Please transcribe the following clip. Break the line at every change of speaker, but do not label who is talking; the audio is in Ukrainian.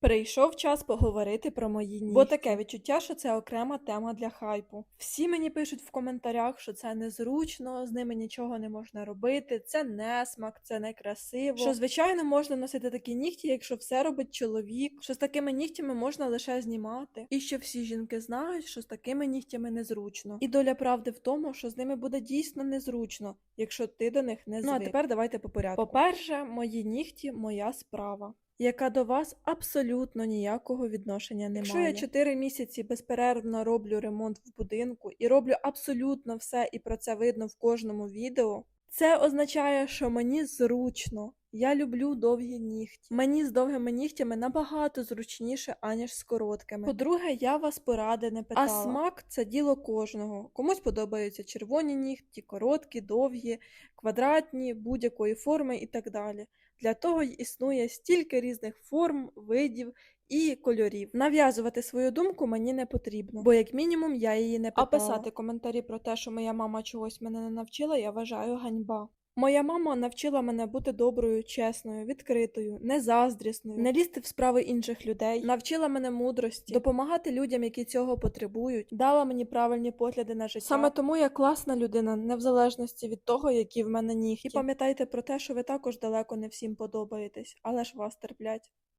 Прийшов час поговорити про мої нігті. Бо таке відчуття, що це окрема тема для хайпу. Всі мені пишуть в коментарях, що це незручно, з ними нічого не можна робити, це несмак, це некрасиво. Що звичайно можна носити такі нігті, якщо все робить чоловік, що з такими нігтями можна лише знімати. І що всі жінки знають, що з такими нігтями незручно. І доля правди в тому, що з ними буде дійсно незручно, якщо ти до них не звик. Ну а тепер давайте по порядку. По-перше, мої нігті моя справа яка до вас абсолютно ніякого відношення не Якщо
має.
я 4 місяці безперервно роблю ремонт в будинку і роблю абсолютно все, і про це видно в кожному відео, це означає, що мені зручно. Я люблю довгі нігті. Мені з довгими нігтями набагато зручніше, аніж з короткими. По-друге, я вас поради не питала. А смак це діло кожного. Комусь подобаються червоні нігті, короткі, довгі, квадратні, будь-якої форми і так далі. Для того й існує стільки різних форм, видів і кольорів. Нав'язувати свою думку мені не потрібно, бо як мінімум я її не питала. А писати коментарі про те, що моя мама чогось мене не навчила, я вважаю ганьба. Моя мама навчила мене бути доброю, чесною, відкритою, незаздрісною, не лізти в справи інших людей, навчила мене мудрості, допомагати людям, які цього потребують, дала мені правильні погляди на життя. Саме тому я класна людина, не в залежності від того, які в мене нігті. І пам'ятайте про те, що ви також далеко не всім подобаєтесь, але ж вас терплять.